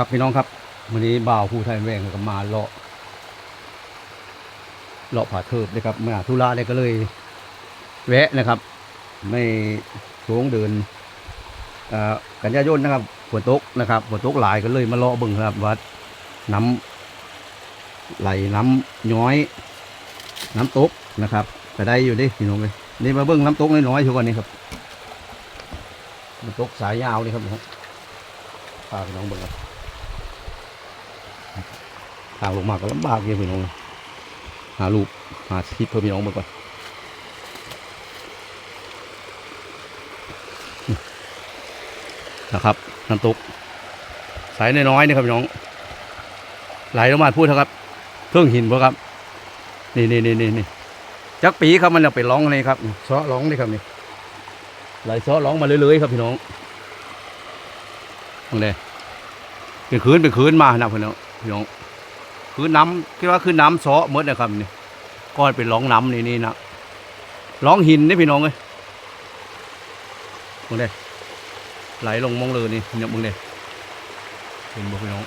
ครับพี่น้องครับวันนี้บ่าวผู้ไทยแวงก็มาเลาะเลาะผาเทิบนะครับมาธุระเนี่ยก็เลย แวะนะครับ ไม่ช่วงเดินกันยายนนะครับฝนตกนะครับฝนตกหลายก็เลยมาเลาะเบิ่งครับว่าน้ำไหลน้ำย้อย น้ำตกนะครับก็ได้อยู่ดิพี่น้องเลยนี่มาเบิ่งน้ำตกน้อยๆทุกวันนี้ครับน้ำตกสายยาวนี่ครับพาพี่น้องเบิ่งครับ ทางลงมาก็ลำบากอยู่พี่น้องเลยหารูปหาคลิปเพื่อพี่น้องเบิ่งก่อนนะครับน้ำตกสายน้อยๆนี่ครับพี่น้อง ไหลลงมาพูดเถอะครับเพิ่องหินพวกครับ นี่นี่นี่นี่นี่จักปีครับมันจะไปร้องนี่ครับเซาะร้องนี่ครับนี่ไหลเซาะร้องมาเรื่อยๆครับพี่น้องมองเลยเป็นคืนเป็นคืนมานะพี่น้องพี่น้อง คืนน้ำคิดว่าคือน้ำซาะหมดนะครับนี่ก้อนเป็นร้องน้ำนี่นี่นะร้องหินนี่พี่น้องเลยมองเลยไหลลงมองเลยนี่เนี่ยมึงเนี่ยเห็นบ่พี่น้อง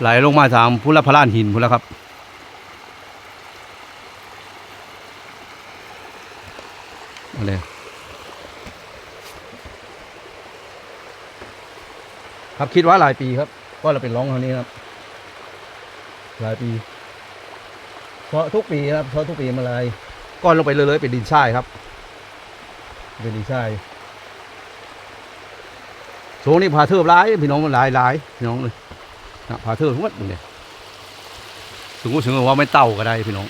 ไหลลงมาทางพุทธพระลานหินพุทธครับมาเลย ครับคิดว่าหลายปีครับก็เราเป็นร้องเท่านี้ครับ หลายปี เพราะทุกปีครับเพราะทุกปีมาลายก้อนลงไปเรื่อยๆเป็นดินทรายครับ เป็นดินทรายโซนนี้พาเทิบร้ายพี่น้องมันหลายหลายพี่น้องเลยนะพาเทิบทั้งหมดเลยถึงว่าถึงว่าไม่เต่าก็ได้พี่น้อง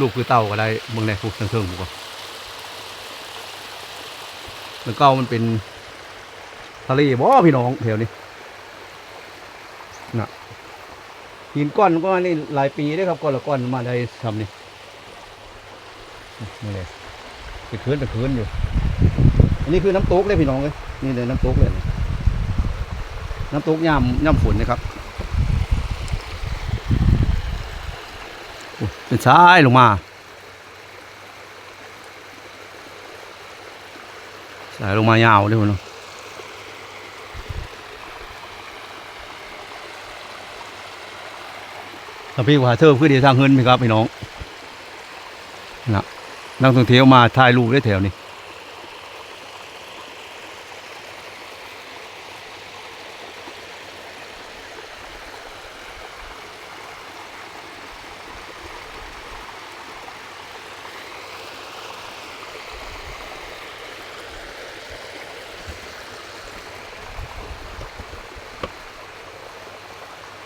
ลูกคือเต่าก็ได้เมืองในพวกเทิงๆพวกก็แล้วก็มันเป็นะเลบ่พี่น้องแถวนี้นะหินก้อนก็นี่หลายปีได้ครับก้อนละก้อนมาได้ทำนี่นี่เลยไปคืนไปคืนอยู่ อันนี้คือน้ำตกเลยพี่น้องเลยนี่เลยน้ำตกเลยน้ำตกย่ำย่ำฝนนะครับเป็นซ้ายลงมาสายลงมายาวเลยพี่น้อง พี่ว่าเธอคือเดียวทางเงินไหมครับพี่น้องนะนักท่องเที่ยวมาถ่ายรูปได้แถวนี้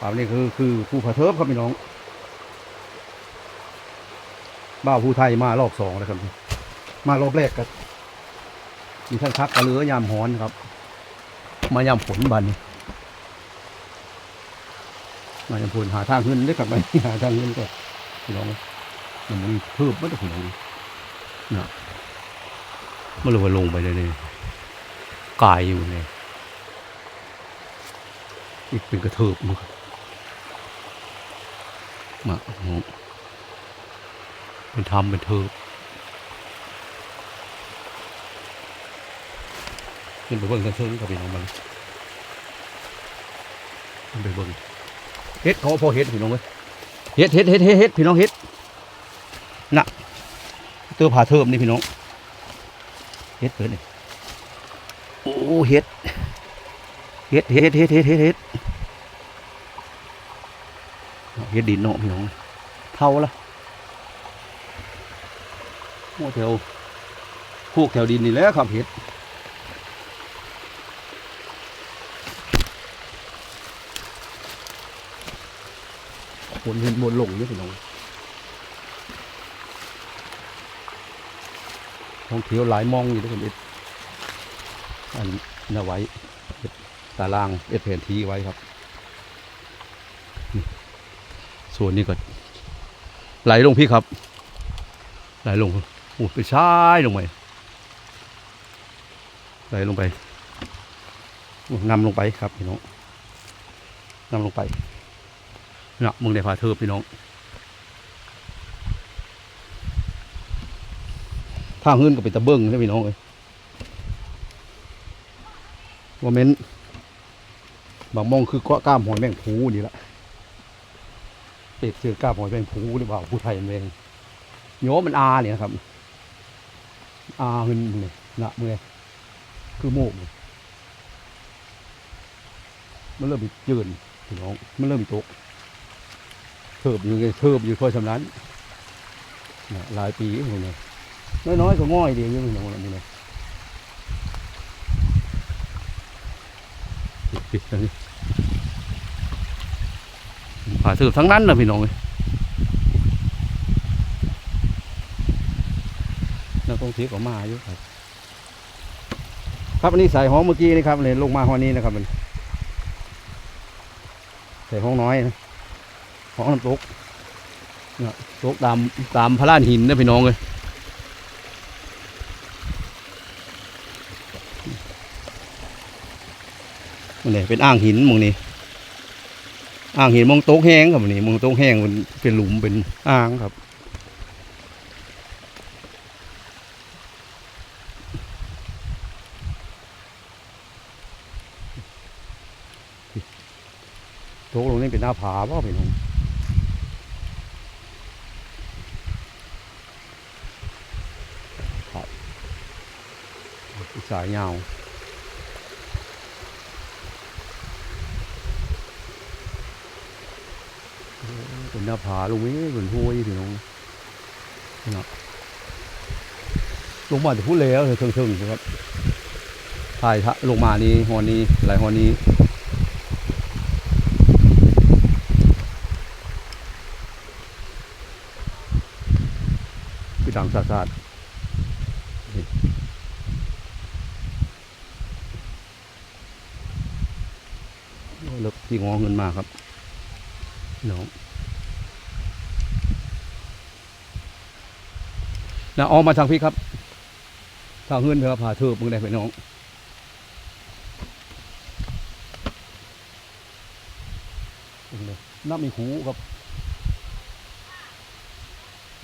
ครับนี่คือคือผู้ผาเทิบครับพี่น้อง บ้าผู้ไทยมารอบสองแล้วครับ มารอบแรกก็มีท่านพักกระเรือยามหอนครับ มายามฝนบันมายามฝนหาทางขึ้นได้กลับไปหาทางขึ้นก็พี่น้องมันมีเพิ่มมันจะพี่น้องนะมันลงไปลงไปเลยนี่กายอยู่เนี่ยอีกเป็นกระเทิบมั้งครับ มาโอ้โหเป็นทำเป็นเธอขึ้นไปเบิ่งกันเชิงกับพี่น้องมันขึ้นไปเบิ่งเฮ็ดเขาพอเฮ็ดพี่น้องเลยเฮ็ดเฮ็ดเฮ็ดเฮ็ดเฮ็ดพี่น้องเฮ็ดน่ะเตัวผ่าเทิมนี่พี่น้องเฮ็ดเปิดนี่โอ้เฮ็ดเฮ็ดเฮ็ดเฮ็ดเฮ็ดเฮ็ด เฮ็ดดินเนาะพี่น้องเท่าละโอ้แถวพวกแถวดินนี่แหละครับเห็ดบนเห็นบนลงเยอะพี่น้องท่องเที่ยวหลายมองอยู่ด้วยกันเอ็ดอันน่าไว้เอ็ดตารางเอ็ดแผนที่ไว้ครับนี่ ส่วนนี้ก็ไหลลงพี่ครับ ไหลลงโอ้ไปซ้ายลงไปไหลลงไปโอ้นำลงไปครับพี่น้องนำลงไปเนาะมึงได้พาเธอพี่น้องข้างหื้นก็เป็นตะเบิ้งใช่พี่น้องเลยว่าเม้นบางมองคือเกาะกล้ามหอยแมงภูนี่ละ เป็ดเจอกล้าหอยแมงภูหรือเปล่าผู้ไทยมันเองโยมันอาเนี่ยนะครับ อาหึนเลยนะเมื่อคือโมกมันเริ่มมีจืนพี่น้องมันเริ่มตกเทิบอยู่ไงเทิบอยู่พอชำนั้นหลายปีพวกนี้น้อยๆก็ง่อยเดียวอยู่พี่น้องนะมึงเนี่ย ผ่าสืบทั้งนั้นนะพี่น้องเลยนักท่องเที่ยวก็มาอยู่ครับครับอันนี้ใส่ห้องเมื่อกี้นี่ครับเลยลงมาห้องนี้นะครับมันใส่ห้องน้อยนะห้องน้ำตกนี่ยตกตามตามพระลานหินนะพี่น้องเลยมันเนี่ยเป็นอ่างหินมองนี้ อ่างหินมองโต๊ะแห้งครับนี้มองโต๊ะแห้งมันเป็นหลุมเป็นอ่างครับโต๊ะลงนี่เป็นหน้าผาเปล่าพี่น้องครับสายยาว โอ้เป็นหน้าผาลงนี้เป็นห้วยพี่น้องนะลงมาจะพูดแล้วเถิงๆนะครับถ่ายทะลงมานี่ฮอนนี้หลายฮอนนี้คือดังสาสาดเลิกที่งอเงินมาครับน้อง นะออกมาทางพี่ครับ ทางเงินเถอะผ่าเถือมึงได้ไปน้องน้ำมีหูครับ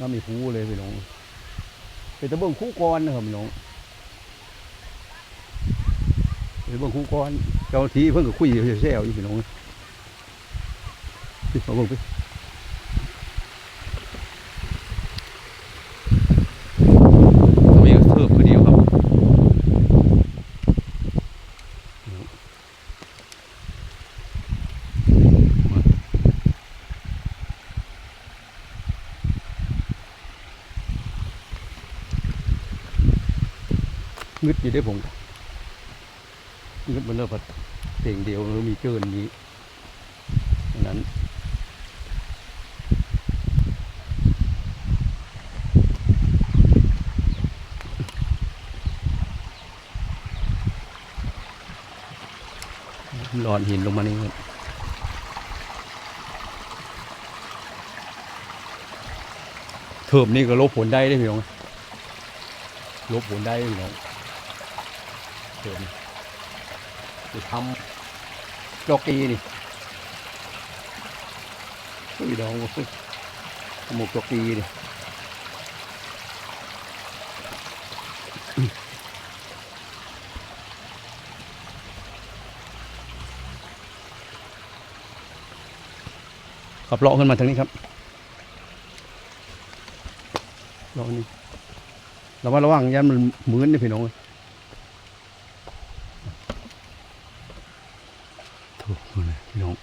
น้ำมีหูเลยพี่น้องเป็นตะเบิ่งคู่กรนะครับพี่น้องเป็นตะเบิ่งคู่กรเจ้าทีเพิ่งก็คุยแซวๆอยู่พี่น้องพี่เอาเบิ่งไปมีเทิบคือเดียวครับ งึดอยู่ได้ผมงึดมันเริ่มผัดเต่งเดียวแล้วมีเกินนี้นั้นหลอนหินลงมานี่ครับเทิมนี่ก็ลบผลได้ได้พี่น้องลบผลได้พี่น้อง เทิมจะทำจอกีนี่พี่น้องหมกจอกกีนี่ขับเลาะขึ้นมาทางนี้ครับเลาะนี่ระมัดระวังยันมันเหมือนนี่พี่น้องถูกเลยพี่น้อง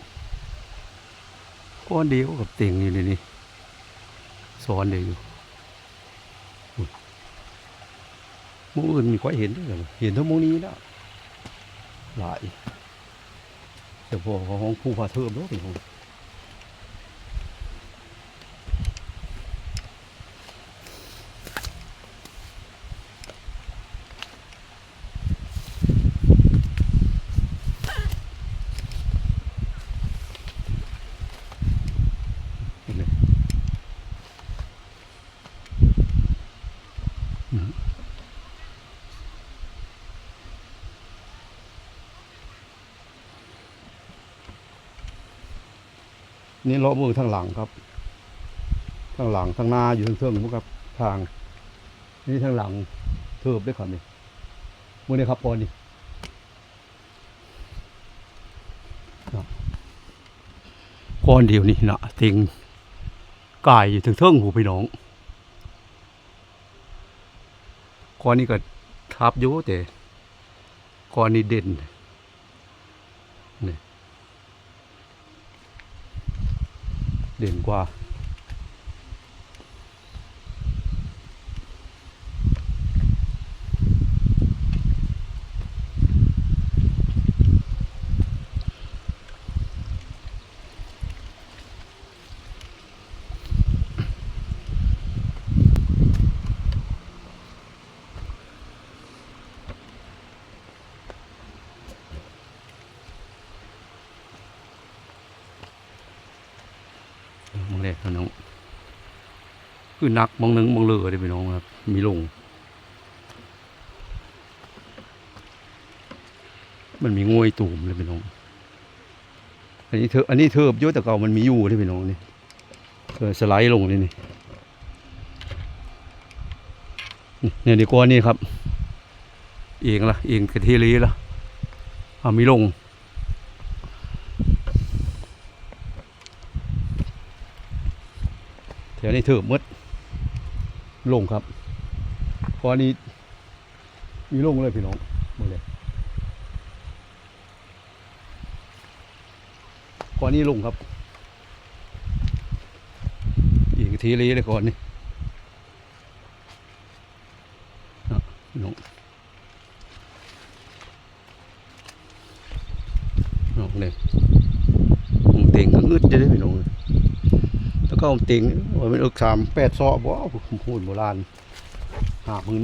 ก้อนเดียวกับเต่งอยู่ในนี้ซ้อนเดียวอยู่อุ้ยหมูอื่นมีค่อยเห็นด้วยเห็นทั้งหมูนี้แล้วหลายแต่พอของผู้พาเทิมแล้วพี่น้อง นี่ล้อมือทางหลังครับทางหลังทางหน้าอยู่ทางเทิงๆพวกครับทาง นี่ทางหลังเทิบด้ครับนี่มือนี่ครับพอนี่ครับก้อนเดียวนี่นะต็งกายอยู่ถึงเทิงหูพี่น้องก้อนนี้ก็ทับอยู่แต่ก้อนนี้เด่นนี่ เด่นกว่า มองเลยพี่น้อง คือนักมองหนึงมองเลือเลยพี่น้องครับ มีลง มันมีงวยตูมเลยพี่น้อง อันนี้เธออันนี้เทิบเยอะแต่เก่ามันมีอยู่เลยพี่น้องนี่เออสไลด์ลงนี่นี่นี่เนี่ยดีกว่านี่ครับ เองละเองกระเทีรีละเอามีลงแถวนี้เถิบหมด ลงครับพอนี้มีลงเลยพี่น้องมดเลยก่อนนี้ลงครับ อีกทีรีเลยก่อนนี่อะพี่น้องน้องเนี่ยมึงเต็งก็งึดจะได้พี่น้องแล้ว ก็ติงว่าเป็นอึกสามแปดซอบ่เอาพูดโบราณหาหมื่น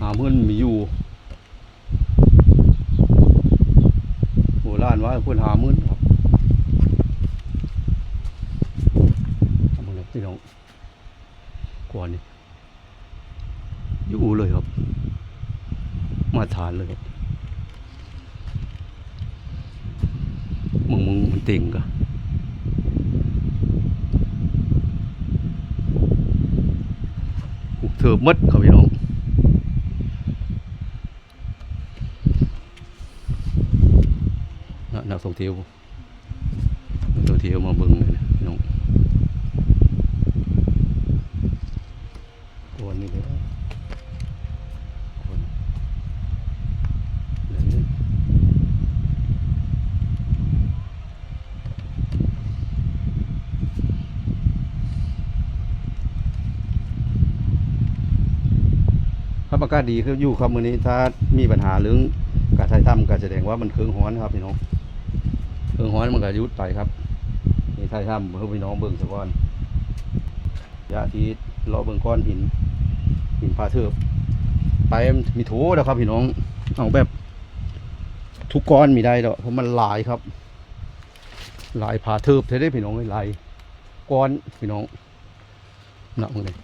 หาหมื่นมีอยู่โบราณว่าพูดหาหมื่นครับทำอะไรพี่น้องกว่านี่อยู่เลยครับ มาทานเลยมึงมึงมันติงกะ ถือบมดครับพี่น้องน่ะนักท่องเที่ยวนักท่องเที่ยวมาเบิ่งเลยนะพี่น้องกวนนี่เลยกวนเลยากาศดีคืออยู่ครับมื้อนี้ถ้ามีปัญหาเรื่องการถ่ายทำก็แสดงว่ามันเครื่องฮ้อนครับพี่น้องเครื่องฮ้อนมันก็ยุดไปครับนี่ถ่ายทำเพื่อพี่น้องเบิ่งสะก่อนยาทีรอเบิ่งก้อนหิน หินพาเทิบไปมีโถนะครับพี่น้องเอาแบบ ทุกก้อนมีได้ดอกเพราะมันหลายครับหลายพาเทิบใช่ได้พี่น้องหลายก้อนพี่น้องหนับมึงเลย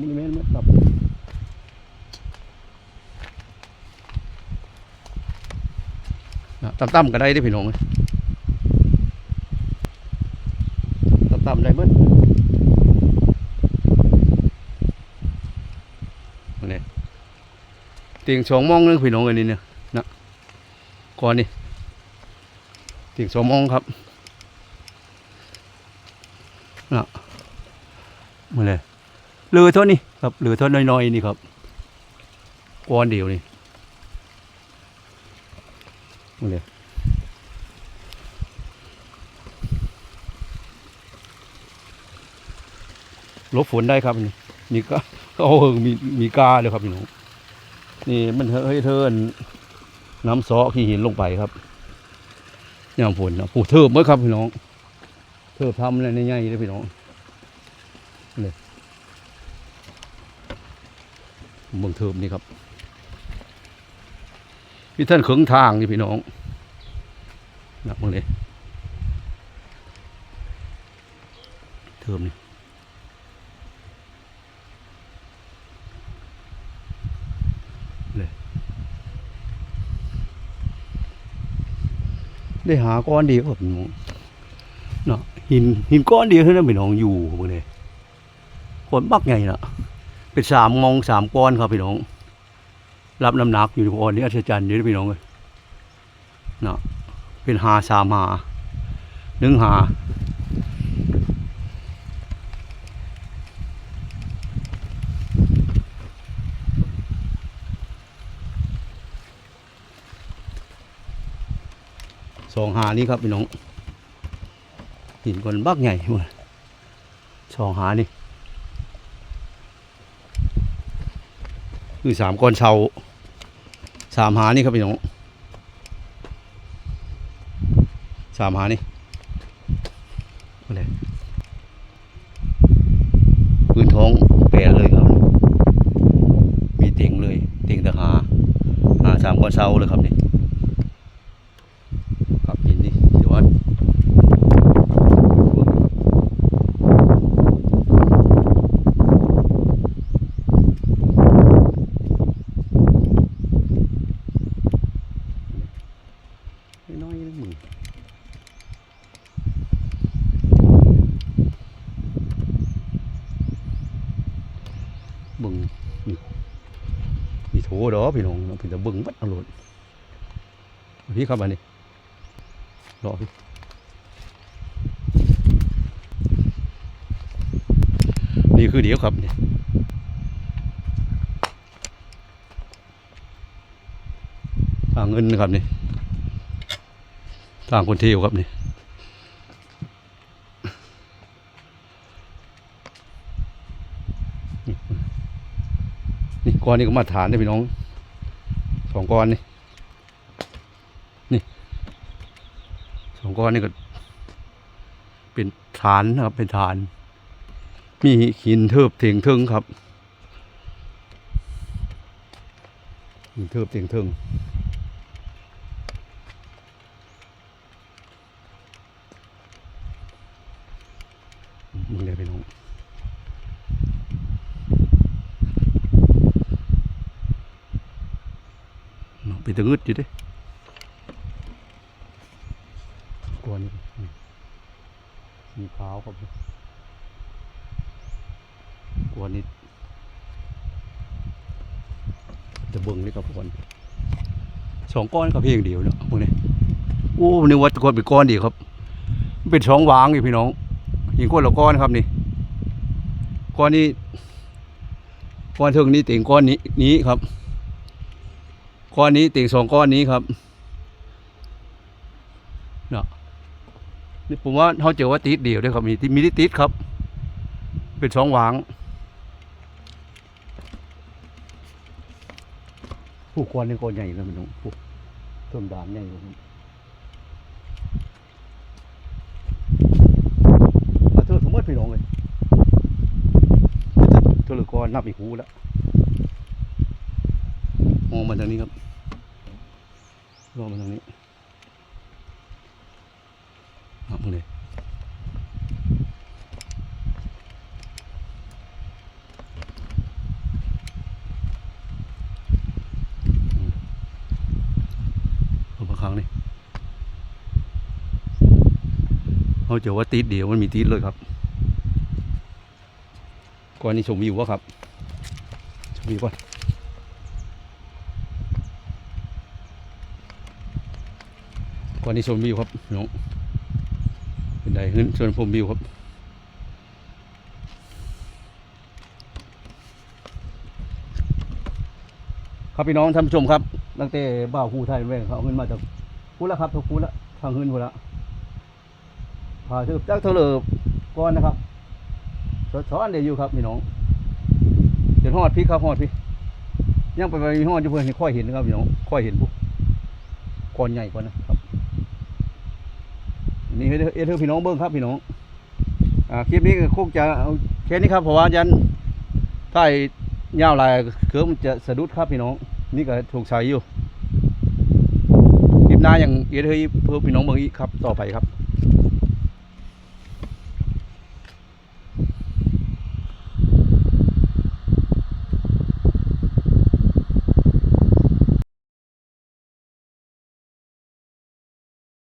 มิลลิเมตรมั้ยครับ ต่ำๆก็ได้เด้พี่น้องเอ้ยต่ำๆได้เบิดนี่เตียงสองมองนึงพี่น้องเอ้ยนี่เนี่ยนะก่อนนี่เตียงสองมองครับนะมาเลยเหลือเท่านี้ครับเหลือเท่าน้อยๆนี่ครับก้อนเดียวนี่ เลยลบฝนได้ครับนี่นี่ก็โอ้โหมีมีกาเลยครับพี่น้องนี่มันเฮ้ยเทินน้ำซอขี้หินลงไปครับยามฝนนะปูเทิบเมื่อครับพี่น้องเทิบทำอะไรใหญ่ๆเลยพี่น้องเลยเมืองเทิบนี่ครับ พี่ท่านขิงทางนี่พี่น้องนะเมืองเลยเทิบนี่ได้หาก้อนเดียวครับพี่น้องเนาะหินหินก้อนเดียวเท่านั้นพี่น้องอยู่พวกนี้คนบักใหญ่น่ะ เป็นสามงองสามก้อนครับพี่น้อง รับน้ำหนักอยู่ก้อนนี้อัศจรรย์นี่พี่น้องเลยเนาะเป็นหาสามหาหนึ่งหาสองหานี่ครับพี่น้องหินก้อนบักใหญ่หมดสองหานี่คือสามก้อนเชา สามหานี่ครับพี่น้องสามหานี่อะไรพื้นท้องแปรเลยครับ มีเต่งเลย เต่งตะหาหาสามก้อนเชาเลยครับนี่ครับหินนี่ถือว่าน้อยๆนะมึงบึงนี่ มีโถดอพี่น้องพี่จะบึงบัดเอาโลดพี่ครับอันนี้รอพี่นี่คือเดี๋ยวครับเนี่ยทางเงินนะครับนี่ทางคนเที่ยวครับนี่ นี่ก้อนนี้ก็มาฐานได้พี่น้องสองก้อนนี่นี่สองก้อนนี่ก็ เป็นฐานนะครับเป็นฐาน มีหินเทิบเถียงเทิงครับหินเทิบเถียงเทิงมึงเลยไปน้อง น้องไปตะงึดอยู่ดิกวนสีขาวครับกวนนี่จะเบิ่งนี่ครับกวนสองก้อนครับเพียงเดียวเนาะพวกนี้โอ้นึกว่าตะกอนเป็นก้อนเดียวครับ เป็นสองวางอยู่พี่น้องหินก้อนละก้อนครับนี่ก้อนนี้ก้อนเทิงนี้ต่งก้อนนี้นี้ครับ ก้อนนี้เต่งสองก้อนนี้ครับเนาะนี่ผมว่าเขาเจอว่าติดเดียวด้วยครับมีมีที่ติดครับ เป็นสองหวางผู้ก้อนนี่ก้อนใหญ่เลยมันต้องผู้ต้นดานใหญ่กว่าผมาเธอสมมติพี่น้องเลยเธอเหลือก้อนนับอีกหูแล้ว องมาทางนี้ครับมองมาทางนี้นับมาเลยอืมเอามาครั้งนี้เขาจะว่าติดเดียวมันมีติดเลยครับก่อนนี้ชมวิววะครับชมวิวก่อน ก่อนนี้ชมวิวครับน้องเป็นไดขึ้นชวนชมวิวครับครับพี่น้องท่านผู้ชมครับตั้งแต่บ่าวคู่ไทยแม่เขาเอาเงินมาจากพูแล้วครับทุกพูแล้วทางเงินพูดแล้วผ่าชืบจากเทเลบก้อนนะครับสดซ้อนเดี๋ยวอยู่ครับพี่น้องเดี๋ยวหอดพี่ครับหอดพี่ยังไปไปหอดอยู่เพื่อนค่อยเห็นนะครับพี่น้องค่อยเห็นปุ๊บก้อนใหญ่กว่านะครับ นี่เอเธอพี่น้องเบิ้งครับพี่น้องอ่าคลิปนี้คงจะแค่นี้ครับเพราะว่ายันถ้าไอ้ยาวลายเคือมันจะสะดุดครับพี่น้อง นี่ก็ถูกใช้อยู่คลิปหน้าอย่างเอเธอเพื่อพี่น้องเบิ้งอีกครับ ต่อไปครับ